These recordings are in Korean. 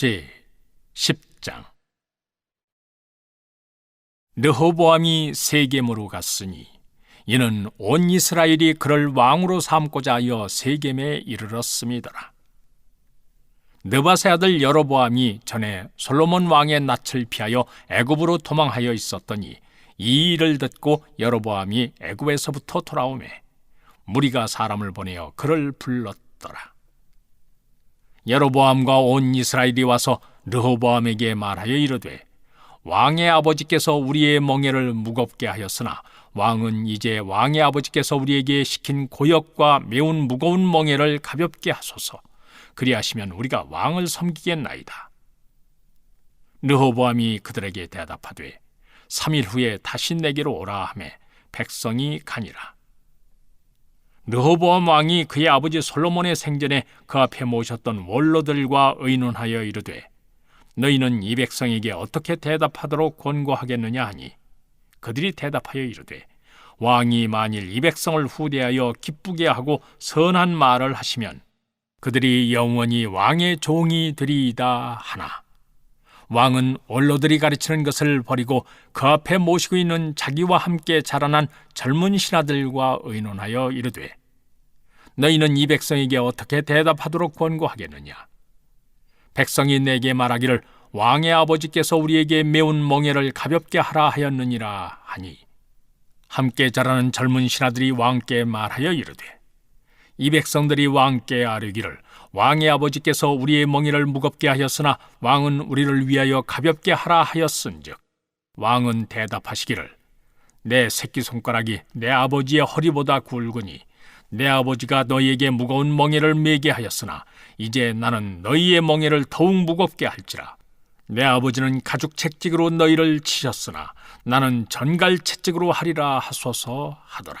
제 10장 르호보암이 세겜으로 갔으니 이는 온 이스라엘이 그를 왕으로 삼고자 하여 세겜에 이르렀음이더라. 느바세 아들 여로보암이 전에 솔로몬 왕의 낯을 피하여 애굽으로 도망하여 있었더니 이 일을 듣고 여로보암이 애굽에서부터 돌아오매 무리가 사람을 보내어 그를 불렀더라. 여로보암과 온 이스라엘이 와서 르호보암에게 말하여 이르되 왕의 아버지께서 우리의 멍에를 무겁게 하였으나 왕은 이제 왕의 아버지께서 우리에게 시킨 고역과 매운 무거운 멍에를 가볍게 하소서. 그리하시면 우리가 왕을 섬기겠나이다. 르호보암이 그들에게 대답하되 3일 후에 다시 내게로 오라 하매 백성이 가니라. 르호보암 왕이 그의 아버지 솔로몬의 생전에 그 앞에 모셨던 원로들과 의논하여 이르되 너희는 이 백성에게 어떻게 대답하도록 권고하겠느냐 하니? 그들이 대답하여 이르되 왕이 만일 이 백성을 후대하여 기쁘게 하고 선한 말을 하시면 그들이 영원히 왕의 종이 되리이다 하나 왕은 원로들이 가르치는 것을 버리고 그 앞에 모시고 있는 자기와 함께 자라난 젊은 신하들과 의논하여 이르되 너희는 이 백성에게 어떻게 대답하도록 권고하겠느냐? 백성이 내게 말하기를 왕의 아버지께서 우리에게 매운 멍에를 가볍게 하라 하였느니라 하니 함께 자라는 젊은 신하들이 왕께 말하여 이르되 이 백성들이 왕께 아뢰기를 왕의 아버지께서 우리의 멍에를 무겁게 하였으나 왕은 우리를 위하여 가볍게 하라 하였은즉 왕은 대답하시기를 내 새끼 손가락이 내 아버지의 허리보다 굵으니 내 아버지가 너희에게 무거운 멍에를 매게 하였으나 이제 나는 너희의 멍에를 더욱 무겁게 할지라. 내 아버지는 가죽 채찍으로 너희를 치셨으나 나는 전갈 채찍으로 하리라 하소서 하더라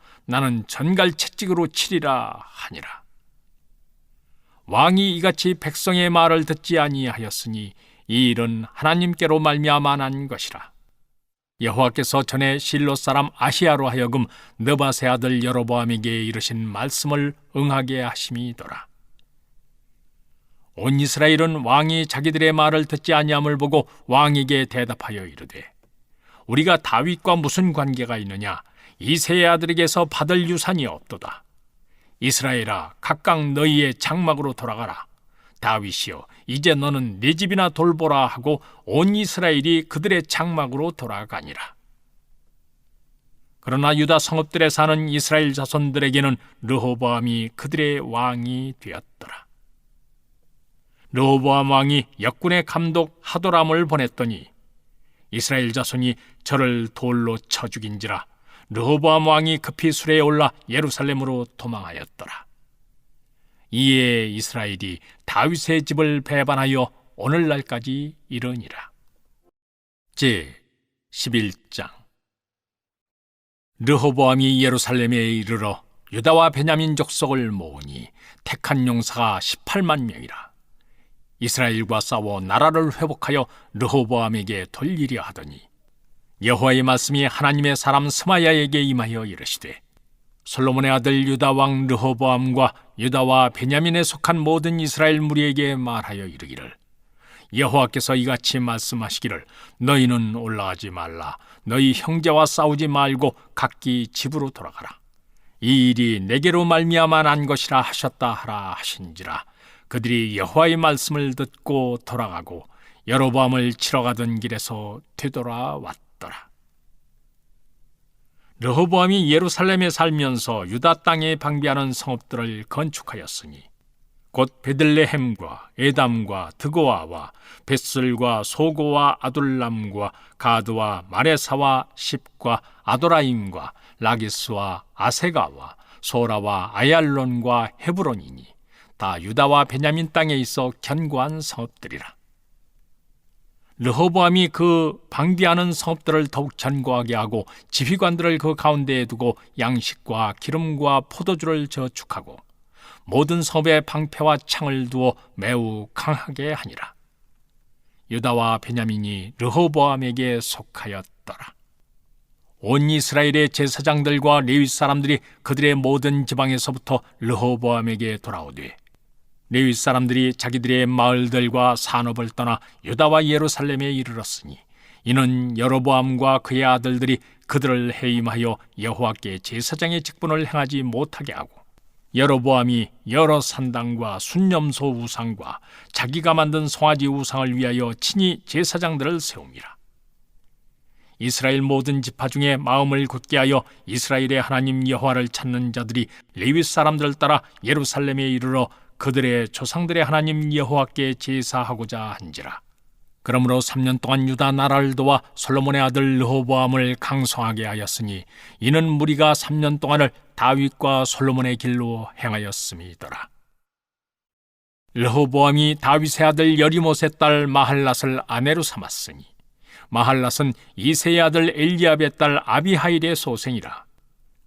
나는 전갈 채찍으로 치리라 하니라. 왕이 이같이 백성의 말을 듣지 아니하였으니 이 일은 하나님께로 말미암아 난 것이라. 여호와께서 전에 실로 사람 아시아로 하여금 느바세 아들 여로보암에게 이르신 말씀을 응하게 하심이더라. 온 이스라엘은 왕이 자기들의 말을 듣지 아니함을 보고 왕에게 대답하여 이르되 우리가 다윗과 무슨 관계가 있느냐 이세의 아들에게서 받을 유산이 없도다. 이스라엘아 각각 너희의 장막으로 돌아가라. 다윗이여 이제 너는 내 집이나 돌보라 하고 온 이스라엘이 그들의 장막으로 돌아가니라. 그러나 유다 성읍들에 사는 이스라엘 자손들에게는 르호보암이 그들의 왕이 되었더라. 르호보암 왕이 역군의 감독 하도람을 보냈더니 이스라엘 자손이 저를 돌로 쳐 죽인지라 르호보암 왕이 급히 수레에 올라 예루살렘으로 도망하였더라. 이에 이스라엘이 다윗의 집을 배반하여 오늘날까지 이르니라. 제 11장 르호보암이 예루살렘에 이르러 유다와 베냐민 족속을 모으니 택한 용사가 18만 명이라. 이스라엘과 싸워 나라를 회복하여 르호보암에게 돌리려 하더니 여호와의 말씀이 하나님의 사람 스마야에게 임하여 이르시되 솔로몬의 아들 유다 왕 르호보암과 유다와 베냐민에 속한 모든 이스라엘 무리에게 말하여 이르기를 여호와께서 이같이 말씀하시기를 너희는 올라가지 말라 너희 형제와 싸우지 말고 각기 집으로 돌아가라. 이 일이 내게로 말미암아 난 것이라 하셨다 하라 하신지라. 그들이 여호와의 말씀을 듣고 돌아가고 여로보암을 치러 가던 길에서 되돌아왔 더라 르호보암이 예루살렘에 살면서 유다 땅에 방비하는 성읍들을 건축하였으니 곧 베들레헴과 에담과 드고아와 벳슬과 소고와 아둘람과 가드와 마레사와 십과 아도라임과 라기스와 아세가와 소라와 아얄론과 헤브론이니 다 유다와 베냐민 땅에 있어 견고한 성읍들이라. 르호보암이 그 방비하는 성읍들을 더욱 견고하게 하고 지휘관들을 그 가운데에 두고 양식과 기름과 포도주를 저축하고 모든 성읍에 방패와 창을 두어 매우 강하게 하니라. 유다와 베냐민이 르호보암에게 속하였더라. 온 이스라엘의 제사장들과 레위 사람들이 그들의 모든 지방에서부터 르호보암에게 돌아오되 레위 사람들이 자기들의 마을들과 산업을 떠나 유다와 예루살렘에 이르렀으니 이는 여로보암과 그의 아들들이 그들을 해임하여 여호와께 제사장의 직분을 행하지 못하게 하고 여로보암이 여러 산당과 순념소 우상과 자기가 만든 송아지 우상을 위하여 친히 제사장들을 세웁니다. 이스라엘 모든 지파 중에 마음을 굳게 하여 이스라엘의 하나님 여호와를 찾는 자들이 레위 사람들을 따라 예루살렘에 이르러 그들의 조상들의 하나님 여호와께 제사하고자 한지라. 그러므로 3년 동안 유다 나라를 도와 솔로몬의 아들 르호보암을 강성하게 하였으니 이는 무리가 3년 동안을 다윗과 솔로몬의 길로 행하였음이더라. 르호보암이 다윗의 아들 여리못의 딸 마할랏을 아내로 삼았으니 마할랏은 이세의 아들 엘리압의 딸 아비하일의 소생이라.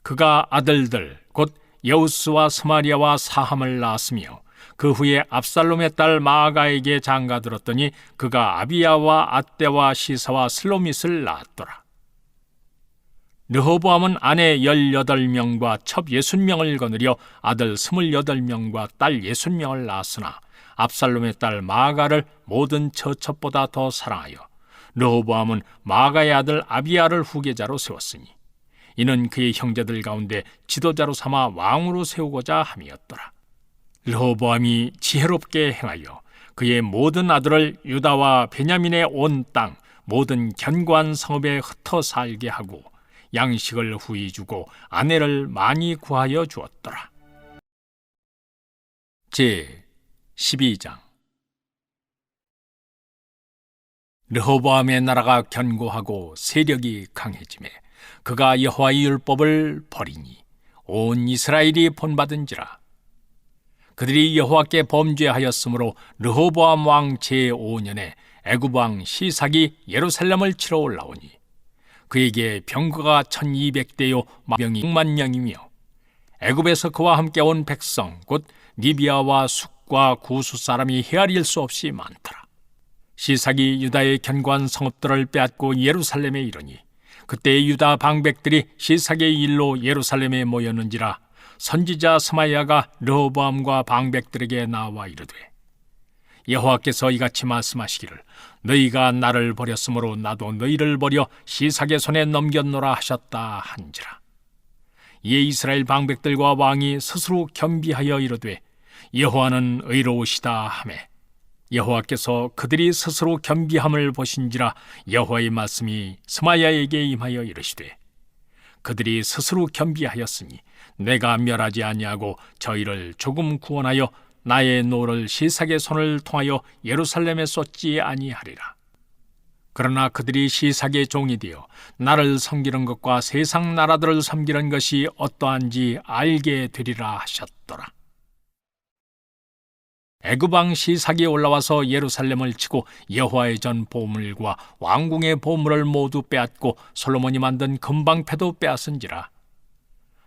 그가 아들들 곧 여우스와 스마리아와 사함을 낳았으며 그 후에 압살롬의 딸 마아가에게 장가들었더니 그가 아비야와 아떼와 시사와 슬로밋을 낳았더라. 르호보암은 아내 18명과 첩 60명을 거느려 아들 28명과 딸 60명을 낳았으나 압살롬의 딸 마아가를 모든 처첩보다 더 사랑하여 르호보암은 마아가의 아들 아비야를 후계자로 세웠으니 이는 그의 형제들 가운데 지도자로 삼아 왕으로 세우고자 함이었더라. 르호보암이 지혜롭게 행하여 그의 모든 아들을 유다와 베냐민의 온 땅 모든 견고한 성읍에 흩어 살게 하고 양식을 후히 주고 아내를 많이 구하여 주었더라. 제 12장 르호보암의 나라가 견고하고 세력이 강해지매 그가 여호와의 율법을 버리니 온 이스라엘이 본받은지라 그들이 여호와께 범죄하였으므로 르호보암 왕 제5년에 애굽 왕 시삭이 예루살렘을 치러 올라오니 그에게 병거가 1200대요 마병이 6만 명이며 애굽에서 그와 함께 온 백성 곧 리비아와 숙과 구수 사람이 헤아릴 수 없이 많더라. 시삭이 유다의 견고한 성읍들을 빼앗고 예루살렘에 이르니 그때 유다 방백들이 시삭의 일로 예루살렘에 모였는지라 선지자 스마야가 르호보암과 방백들에게 나와 이르되 여호와께서 이같이 말씀하시기를 너희가 나를 버렸으므로 나도 너희를 버려 시삭의 손에 넘겼노라 하셨다 한지라. 이에 이스라엘 방백들과 왕이 스스로 겸비하여 이르되 여호와는 의로우시다 하매 여호와께서 그들이 스스로 겸비함을 보신지라 여호와의 말씀이 스마야에게 임하여 이르시되 그들이 스스로 겸비하였으니 내가 멸하지 아니하고 저희를 조금 구원하여 나의 노를 시삭의 손을 통하여 예루살렘에 쏟지 아니하리라. 그러나 그들이 시삭의 종이 되어 나를 섬기는 것과 세상 나라들을 섬기는 것이 어떠한지 알게 되리라 하셨더라. 애굽왕 시삭이 올라와서 예루살렘을 치고 여호와의 전 보물과 왕궁의 보물을 모두 빼앗고 솔로몬이 만든 금방패도 빼앗은지라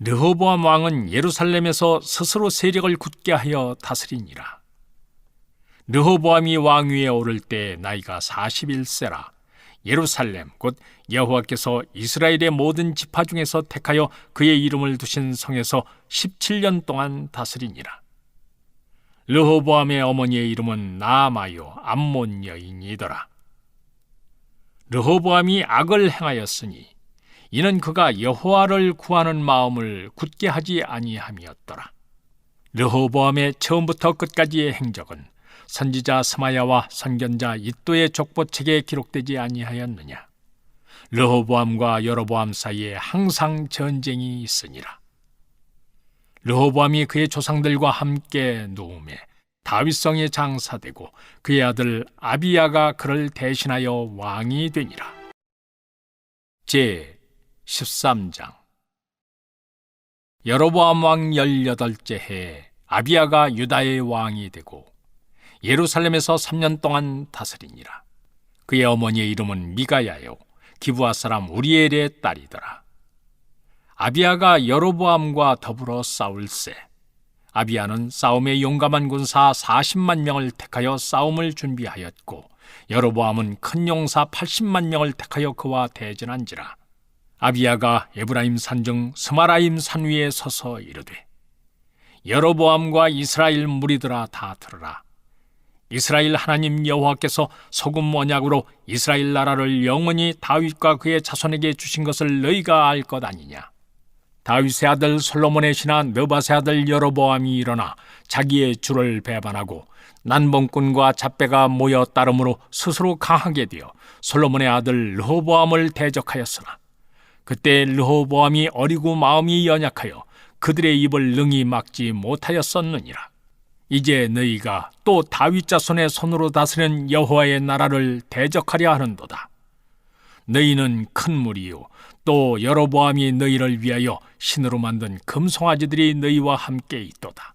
르호보암 왕은 예루살렘에서 스스로 세력을 굳게 하여 다스리니라. 르호보암이 왕위에 오를 때 나이가 41세라. 예루살렘 곧 여호와께서 이스라엘의 모든 지파 중에서 택하여 그의 이름을 두신 성에서 17년 동안 다스리니라. 르호보암의 어머니의 이름은 나마요 암몬 여인이더라. 르호보암이 악을 행하였으니 이는 그가 여호와를 구하는 마음을 굳게 하지 아니함이었더라. 르호보암의 처음부터 끝까지의 행적은 선지자 스마야와 선견자 이또의 족보책에 기록되지 아니하였느냐? 르호보암과 여로보암 사이에 항상 전쟁이 있으니라. 르호보암이 그의 조상들과 함께 누움에 다윗성에 장사되고 그의 아들 아비야가 그를 대신하여 왕이 되니라. 제 13장 여로보암 왕 18째 해에 아비야가 유다의 왕이 되고 예루살렘에서 3년 동안 다스리니라. 그의 어머니의 이름은 미가야요 기부아 사람 우리엘의 딸이더라. 아비야가 여로보암과 더불어 싸울세. 아비야는 싸움에 용감한 군사 40만 명을 택하여 싸움을 준비하였고 여로보암은 큰 용사 80만 명을 택하여 그와 대전한지라. 아비야가 에브라임 산중 스마라임 산 위에 서서 이르되 여로보암과 이스라엘 무리들아 다 들으라. 이스라엘 하나님 여호와께서 소금 언약으로 이스라엘 나라를 영원히 다윗과 그의 자손에게 주신 것을 너희가 알 것 아니냐. 다윗의 아들 솔로몬의 신하 느바의 아들 여로보암이 일어나 자기의 주를 배반하고 난봉꾼과 잡배가 모여 따름으로 스스로 강하게 되어 솔로몬의 아들 르호보암을 대적하였으나 그때 르호보암이 어리고 마음이 연약하여 그들의 입을 능히 막지 못하였었느니라. 이제 너희가 또 다윗 자손의 손으로 다스리는 여호와의 나라를 대적하려 하는도다. 너희는 큰 무리요 또 여로보암이 너희를 위하여 신으로 만든 금송아지들이 너희와 함께 있도다.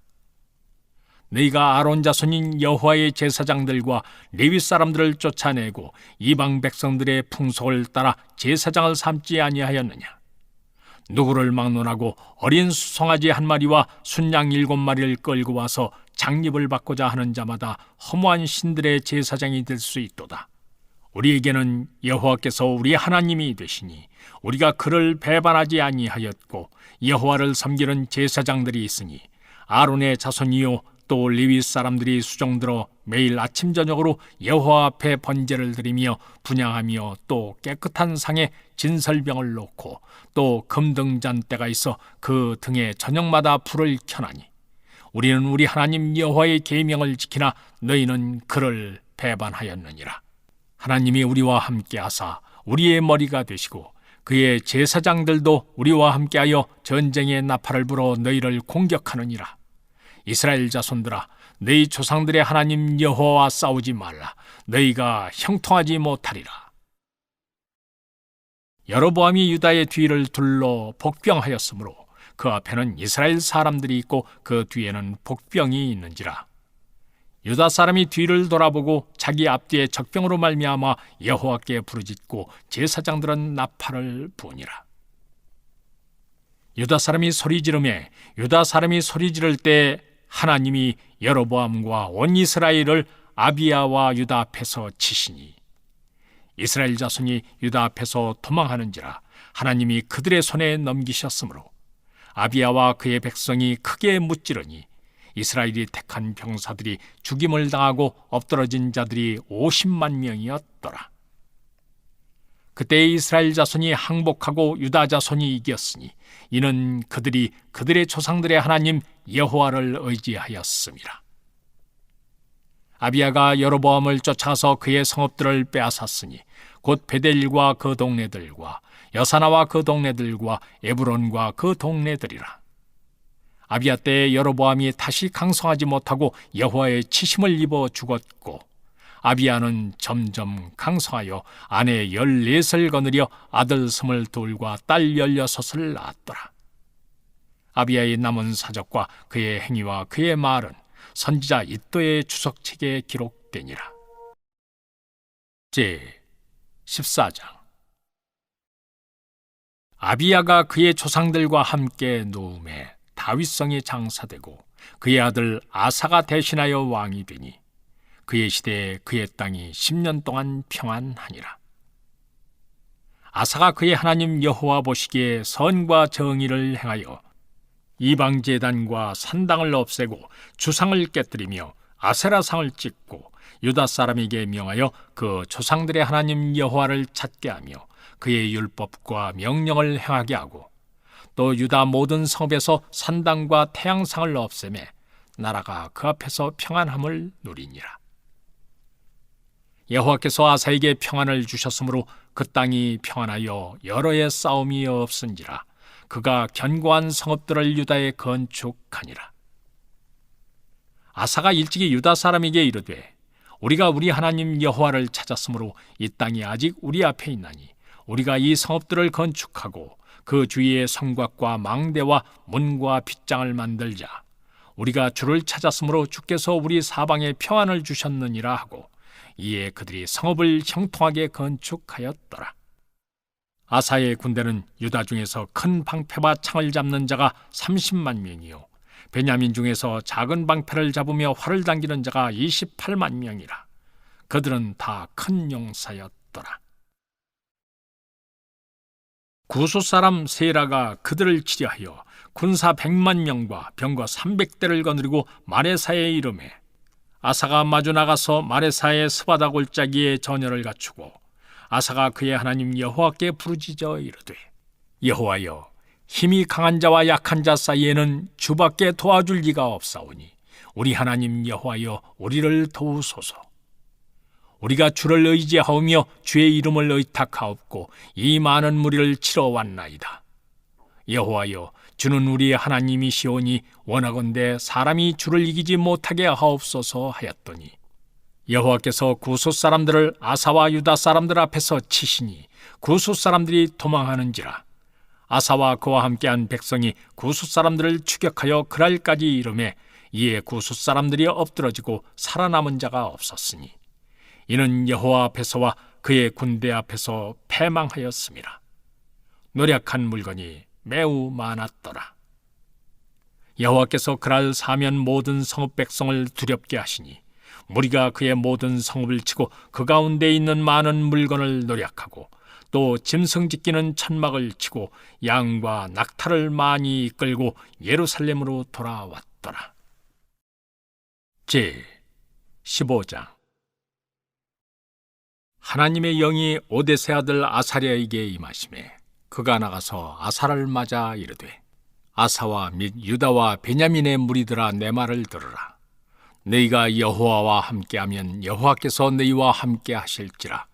너희가 아론 자손인 여호와의 제사장들과 레위 사람들을 쫓아내고 이방 백성들의 풍속을 따라 제사장을 삼지 아니하였느냐? 누구를 막론하고 어린 수송아지 한 마리와 순양 일곱 마리를 끌고 와서 장립을 받고자 하는 자마다 허무한 신들의 제사장이 될 수 있도다. 우리에게는 여호와께서 우리 하나님이 되시니 우리가 그를 배반하지 아니하였고 여호와를 섬기는 제사장들이 있으니 아론의 자손이요 또 레위 사람들이 수종들어 매일 아침 저녁으로 여호와 앞에 번제를 드리며 분양하며 또 깨끗한 상에 진설병을 놓고 또 금등잔대가 있어 그 등에 저녁마다 불을 켜나니 우리는 우리 하나님 여호와의 계명을 지키나 너희는 그를 배반하였느니라. 하나님이 우리와 함께 하사 우리의 머리가 되시고 그의 제사장들도 우리와 함께하여 전쟁의 나팔을 불어 너희를 공격하느니라 이스라엘 자손들아 너희 조상들의 하나님 여호와와 싸우지 말라. 너희가 형통하지 못하리라. 여로보암이 유다의 뒤를 둘러 복병하였으므로 그 앞에는 이스라엘 사람들이 있고 그 뒤에는 복병이 있는지라. 유다 사람이 뒤를 돌아보고 자기 앞뒤에 적병으로 말미암아 여호와께 부르짖고 제사장들은 나팔을 부니라. 유다 사람이 소리 지르매 유다 사람이 소리 지를 때 하나님이 여로보암과 온 이스라엘을 아비야와 유다 앞에서 치시니 이스라엘 자손이 유다 앞에서 도망하는지라 하나님이 그들의 손에 넘기셨으므로 아비야와 그의 백성이 크게 무찌르니 이스라엘이 택한 병사들이 죽임을 당하고 엎드러진 자들이 50만 명이었더라. 그때 이스라엘 자손이 항복하고 유다 자손이 이겼으니 이는 그들이 그들의 조상들의 하나님 여호와를 의지하였습니다. 아비야가 여로보암을 쫓아서 그의 성읍들을 빼앗았으니 곧 베델과 그 동네들과 여사나와 그 동네들과 에브론과 그 동네들이라. 아비야 때 여로보암이 다시 강성하지 못하고 여호와의 치심을 입어 죽었고 아비야는 점점 강성하여 아내 열넷을 거느려 아들 스물둘과 딸 열여섯을 낳았더라. 아비야의 남은 사적과 그의 행위와 그의 말은 선지자 이또의 주석책에 기록되니라. 제 14장 아비야가 그의 조상들과 함께 노음에 다윗성에 장사되고 그의 아들 아사가 대신하여 왕이 되니 그의 시대에 그의 땅이 10년 동안 평안하니라. 아사가 그의 하나님 여호와 보시기에 선과 정의를 행하여 이방 제단과 산당을 없애고 주상을 깨뜨리며 아세라상을 찍고 유다 사람에게 명하여 그 조상들의 하나님 여호와를 찾게 하며 그의 율법과 명령을 행하게 하고 또 유다 모든 성읍에서 산당과 태양상을 없애매 나라가 그 앞에서 평안함을 누리니라. 여호와께서 아사에게 평안을 주셨으므로 그 땅이 평안하여 여러 해 싸움이 없은지라 그가 견고한 성읍들을 유다에 건축하니라. 아사가 일찍이 유다 사람에게 이르되 우리가 우리 하나님 여호와를 찾았으므로 이 땅이 아직 우리 앞에 있나니 우리가 이 성읍들을 건축하고 그 주위에 성곽과 망대와 문과 빗장을 만들자 우리가 주를 찾았으므로 주께서 우리 사방에 평안을 주셨느니라 하고 이에 그들이 성읍을 형통하게 건축하였더라. 아사의 군대는 유다 중에서 큰 방패와 창을 잡는 자가 30만 명이요 베냐민 중에서 작은 방패를 잡으며 활을 당기는 자가 28만 명이라. 그들은 다 큰 용사였더라. 구수 사람 세라가 그들을 치려하여 군사 100만 명과 병거 300대를 거느리고 마레사에 이름에 아사가 마주 나가서 마레사의 스바다 골짜기에 전열을 갖추고 아사가 그의 하나님 여호와께 부르짖어 이르되 여호와여 힘이 강한 자와 약한 자 사이에는 주밖에 도와줄 리가 없사오니 우리 하나님 여호와여 우리를 도우소서. 우리가 주를 의지하오며 주의 이름을 의탁하옵고 이 많은 무리를 치러 왔나이다. 여호와여 주는 우리 하나님이시오니 원하건대 사람이 주를 이기지 못하게 하옵소서 하였더니 여호와께서 구수 사람들을 아사와 유다 사람들 앞에서 치시니 구수 사람들이 도망하는지라 아사와 그와 함께한 백성이 구수 사람들을 추격하여 그랄까지 이름에 이에 구수 사람들이 엎드러지고 살아남은 자가 없었으니 이는 여호와 앞에서와 그의 군대 앞에서 패망하였습니다. 노력한 물건이 매우 많았더라. 여호와께서 그날 사면 모든 성읍 백성을 두렵게 하시니 무리가 그의 모든 성읍을 치고 그 가운데 있는 많은 물건을 노력하고 또 짐승 짓기는 천막을 치고 양과 낙타를 많이 이끌고 예루살렘으로 돌아왔더라. 제 15장 하나님의 영이 오데세 아들 아사랴에게 임하심에 그가 나가서 아사를 맞아 이르되 아사와 및 유다와 베냐민의 무리들아 내 말을 들으라. 너희가 여호와와 함께하면 여호와께서 너희와 함께 하실지라.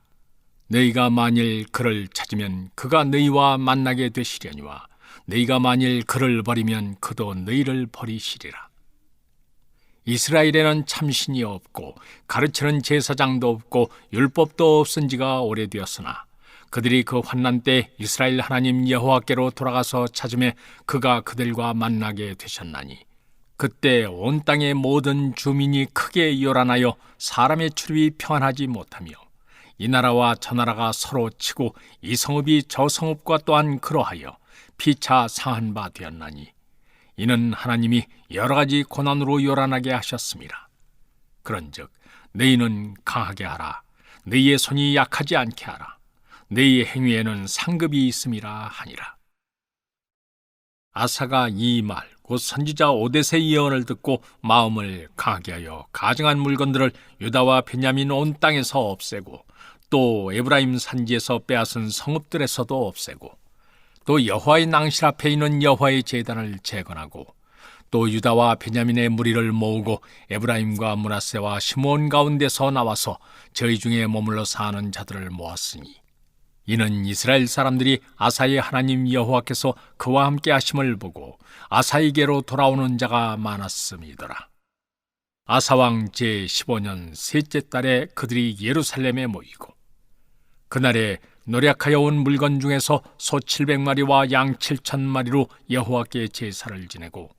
너희가 만일 그를 찾으면 그가 너희와 만나게 되시려니와 너희가 만일 그를 버리면 그도 너희를 버리시리라. 이스라엘에는 참신이 없고 가르치는 제사장도 없고 율법도 없은 지가 오래되었으나 그들이 그 환난 때 이스라엘 하나님 여호와께로 돌아가서 찾음에 그가 그들과 만나게 되셨나니 그때 온 땅의 모든 주민이 크게 요란하여 사람의 출입이 평안하지 못하며 이 나라와 저 나라가 서로 치고 이 성읍이 저 성읍과 또한 그러하여 피차 상한 바 되었나니 이는 하나님이 여러 가지 고난으로 요란하게 하셨습니다. 그런즉 너희는 강하게 하라. 너희의 손이 약하지 않게 하라. 너희의 행위에는 상급이 있음이라 하니라. 아사가 이 말, 곧 선지자 오데세 예언을 듣고 마음을 강하게 하여 가증한 물건들을 유다와 베냐민 온 땅에서 없애고 또 에브라임 산지에서 빼앗은 성읍들에서도 없애고 또 여호와의 낭실 앞에 있는 여호와의 제단을 재건하고 또 유다와 베냐민의 무리를 모으고 에브라임과 문하세와 시몬 가운데서 나와서 저희 중에 머물러 사는 자들을 모았으니 이는 이스라엘 사람들이 아사의 하나님 여호와께서 그와 함께 하심을 보고 아사에게로 돌아오는 자가 많았음이더라. 아사왕 제 15년 셋째 달에 그들이 예루살렘에 모이고 그날에 노력하여 온 물건 중에서 소 700마리와 양 7천마리로 여호와께 제사를 지내고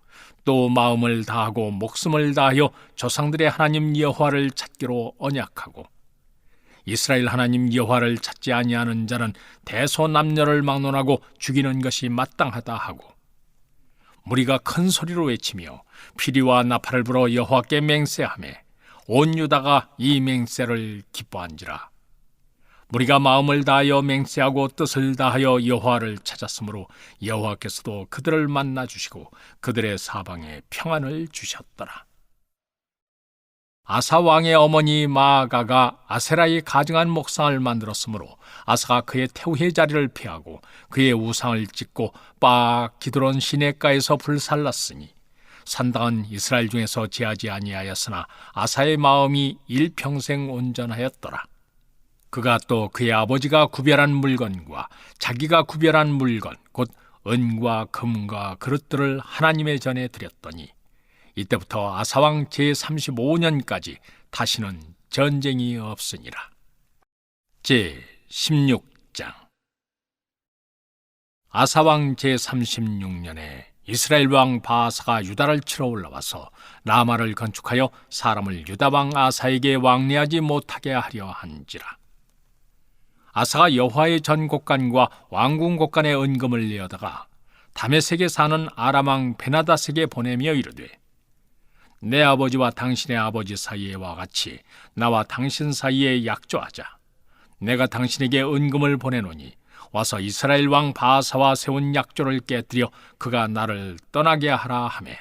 또 마음을 다하고 목숨을 다하여 조상들의 하나님 여호와를 찾기로 언약하고 이스라엘 하나님 여호와를 찾지 아니하는 자는 대소남녀를 막론하고 죽이는 것이 마땅하다 하고 무리가 큰 소리로 외치며 피리와 나팔을 불어 여호와께 맹세하매 온 유다가 이 맹세를 기뻐한지라 우리가 마음을 다하여 맹세하고 뜻을 다하여 여호와를 찾았으므로 여호와께서도 그들을 만나 주시고 그들의 사방에 평안을 주셨더라. 아사 왕의 어머니 마아가가 아세라의 가증한 목상을 만들었으므로 아사가 그의 태우의 자리를 피하고 그의 우상을 찍고 빠 기드론 시내가에서 불살랐으니 산당은 이스라엘 중에서 제하지 아니하였으나 아사의 마음이 일평생 온전하였더라. 그가 또 그의 아버지가 구별한 물건과 자기가 구별한 물건 곧 은과 금과 그릇들을 하나님의 전에 드렸더니 이때부터 아사왕 제35년까지 다시는 전쟁이 없으니라. 제 16장 아사왕 제36년에 이스라엘 왕 바하사가 유다를 치러 올라와서 라마를 건축하여 사람을 유다 왕 아사에게 왕래하지 못하게 하려 한지라. 아사가 여호와의 전곡간과 왕궁 곡간의 은금을 내어다가 다메섹에 사는 아람 왕 베나다스에게 보내며 이르되 내 아버지와 당신의 아버지 사이에와 같이 나와 당신 사이에 약조하자. 내가 당신에게 은금을 보내노니 와서 이스라엘 왕 바사와 세운 약조를 깨뜨려 그가 나를 떠나게 하라 하매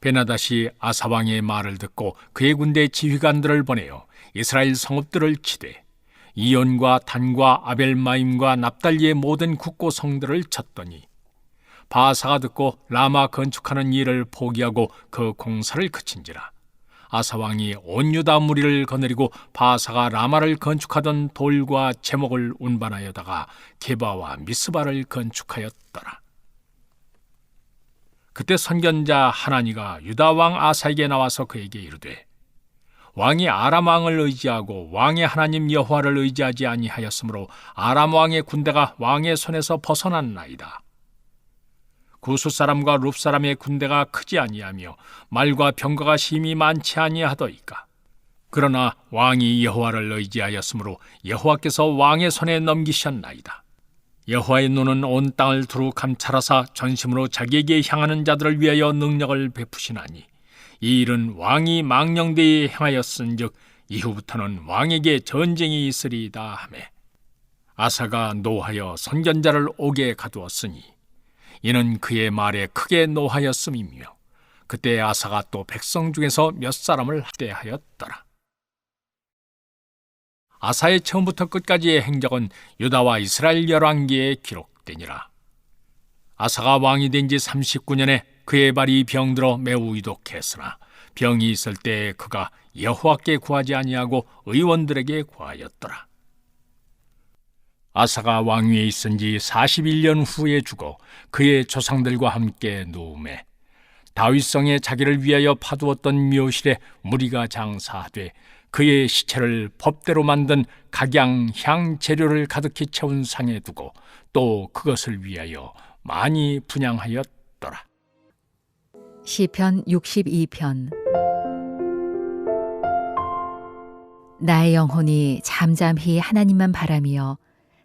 베나다시 아사 왕의 말을 듣고 그의 군대 지휘관들을 보내어 이스라엘 성읍들을 치되 이온과 단과 아벨마임과 납달리의 모든 국고 성들을 쳤더니 바사가 듣고 라마 건축하는 일을 포기하고 그 공사를 그친지라 아사 왕이 온 유다 무리를 거느리고 바사가 라마를 건축하던 돌과 제목을 운반하여다가 게바와 미스바를 건축하였더라. 그때 선견자 하나니가 유다 왕 아사에게 나와서 그에게 이르되 왕이 아람 왕을 의지하고 왕의 하나님 여호와를 의지하지 아니하였으므로 아람 왕의 군대가 왕의 손에서 벗어났나이다. 구수 사람과 룹 사람의 군대가 크지 아니하며 말과 병거가 심히 많지 아니하더이까. 그러나 왕이 여호와를 의지하였으므로 여호와께서 왕의 손에 넘기셨나이다. 여호와의 눈은 온 땅을 두루 감찰하사 전심으로 자기에게 향하는 자들을 위하여 능력을 베푸시나니 이 일은 왕이 망령되이 행하였은즉 이후부터는 왕에게 전쟁이 있으리이다 하매 아사가 노하여 선견자를 옥에 가두었으니 이는 그의 말에 크게 노하였음이며 그때 아사가 또 백성 중에서 몇 사람을 학대하였더라. 아사의 처음부터 끝까지의 행적은 유다와 이스라엘 열왕기에 기록되니라. 아사가 왕이 된 지 39년에 그의 발이 병들어 매우 위독했으나 병이 있을 때 그가 여호와께 구하지 아니하고 의원들에게 구하였더라. 아사가 왕위에 있은 지 41년 후에 죽어 그의 조상들과 함께 누움에 다윗성에 자기를 위하여 파두었던 묘실에 무리가 장사하되 그의 시체를 법대로 만든 각양 향 재료를 가득히 채운 상에 두고 또 그것을 위하여 많이 분양하였더라. 시편 62편 나의 영혼이 잠잠히 하나님만 바라며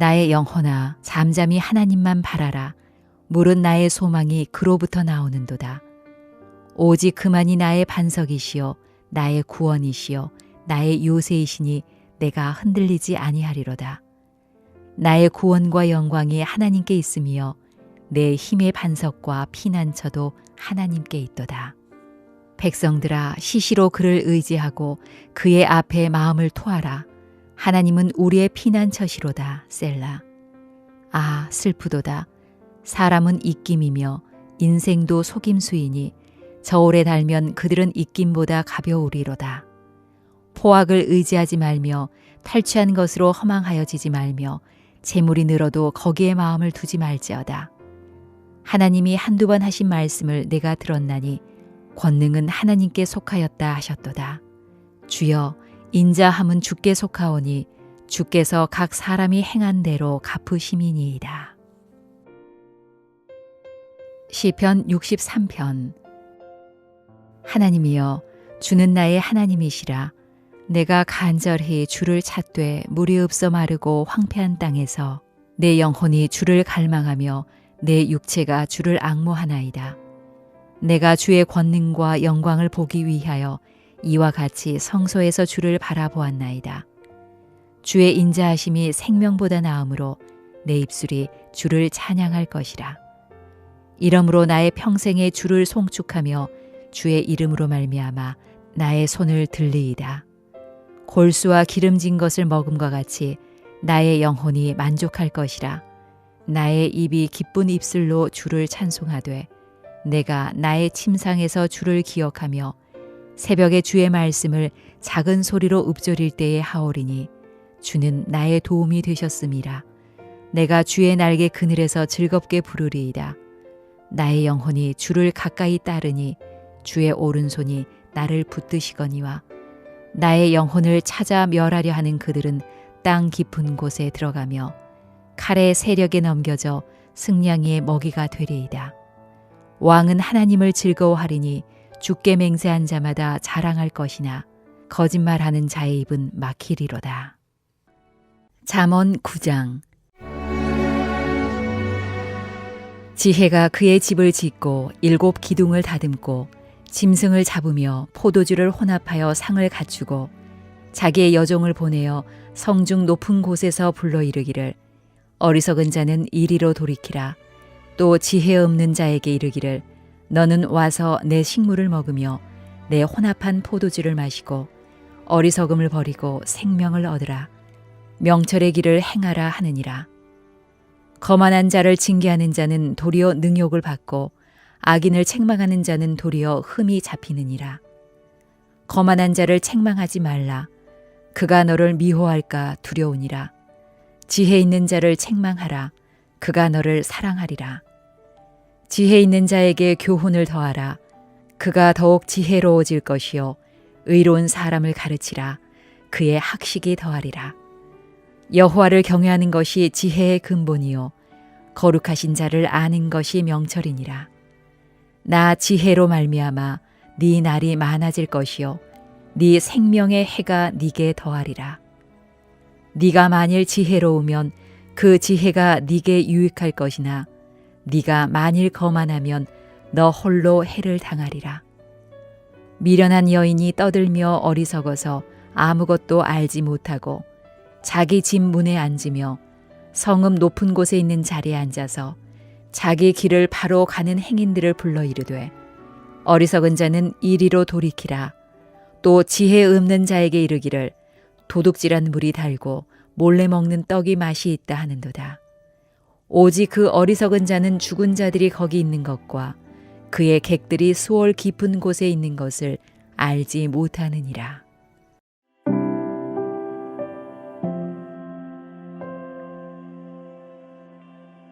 나의 영혼아 잠잠히 하나님만 바라라. 물은 나의 소망이 그로부터 나오는도다. 오직 그만이 나의 반석이시요 나의 구원이시요 나의 요새이시니 내가 흔들리지 아니하리로다. 나의 구원과 영광이 하나님께 있으며 내 힘의 반석과 피난처도 하나님께 있도다. 백성들아 시시로 그를 의지하고 그의 앞에 마음을 토하라. 하나님은 우리의 피난처시로다. 셀라. 아, 슬프도다. 사람은 입김이며 인생도 속임수이니 저울에 달면 그들은 입김보다 가벼우리로다. 포악을 의지하지 말며 탈취한 것으로 허망하여지지 말며 재물이 늘어도 거기에 마음을 두지 말지어다. 하나님이 한두 번 하신 말씀을 내가 들었나니 권능은 하나님께 속하였다 하셨도다. 주여 인자함은 주께 속하오니 주께서 각 사람이 행한 대로 갚으심이니이다. 시편 63편 하나님이여 주는 나의 하나님이시라 내가 간절히 주를 찾되 물이 없어 마르고 황폐한 땅에서 내 영혼이 주를 갈망하며 내 육체가 주를 악모하나이다. 내가 주의 권능과 영광을 보기 위하여 이와 같이 성소에서 주를 바라보았나이다. 주의 인자하심이 생명보다 나음으로 내 입술이 주를 찬양할 것이라. 이러므로 나의 평생에 주를 송축하며 주의 이름으로 말미암아 나의 손을 들리이다. 골수와 기름진 것을 먹음과 같이 나의 영혼이 만족할 것이라. 나의 입이 기쁜 입술로 주를 찬송하되 내가 나의 침상에서 주를 기억하며 새벽에 주의 말씀을 작은 소리로 읊조릴 때에 하오리니 주는 나의 도움이 되셨음이라. 내가 주의 날개 그늘에서 즐겁게 부르리이다. 나의 영혼이 주를 가까이 따르니 주의 오른손이 나를 붙드시거니와 나의 영혼을 찾아 멸하려 하는 그들은 땅 깊은 곳에 들어가며 칼의 세력에 넘겨져 승냥이의 먹이가 되리이다. 왕은 하나님을 즐거워하리니 주께 맹세한 자마다 자랑할 것이나 거짓말하는 자의 입은 막히리로다. 잠언 9장 지혜가 그의 집을 짓고 일곱 기둥을 다듬고 짐승을 잡으며 포도주를 혼합하여 상을 갖추고 자기의 여종을 보내어 성중 높은 곳에서 불러 이르기를 어리석은 자는 이리로 돌이키라 또 지혜 없는 자에게 이르기를 너는 와서 내 식물을 먹으며 내 혼합한 포도주를 마시고 어리석음을 버리고 생명을 얻으라 명철의 길을 행하라 하느니라 거만한 자를 징계하는 자는 도리어 능욕을 받고 악인을 책망하는 자는 도리어 흠이 잡히느니라. 거만한 자를 책망하지 말라. 그가 너를 미워할까 두려우니라. 지혜 있는 자를 책망하라. 그가 너를 사랑하리라. 지혜 있는 자에게 교훈을 더하라. 그가 더욱 지혜로워질 것이요. 의로운 사람을 가르치라. 그의 학식이 더하리라. 여호와를 경외하는 것이 지혜의 근본이요 거룩하신 자를 아는 것이 명철이니라. 나 지혜로 말미암아 네 날이 많아질 것이요 네 생명의 해가 네게 더하리라. 네가 만일 지혜로우면 그 지혜가 네게 유익할 것이나 네가 만일 거만하면 너 홀로 해를 당하리라. 미련한 여인이 떠들며 어리석어서 아무것도 알지 못하고 자기 집 문에 앉으며 성읍 높은 곳에 있는 자리에 앉아서 자기 길을 바로 가는 행인들을 불러 이르되 어리석은 자는 이리로 돌이키라 또 지혜 없는 자에게 이르기를 도둑질한 물이 달고 몰래 먹는 떡이 맛이 있다 하는도다 오직 그 어리석은 자는 죽은 자들이 거기 있는 것과 그의 객들이 수월 깊은 곳에 있는 것을 알지 못하느니라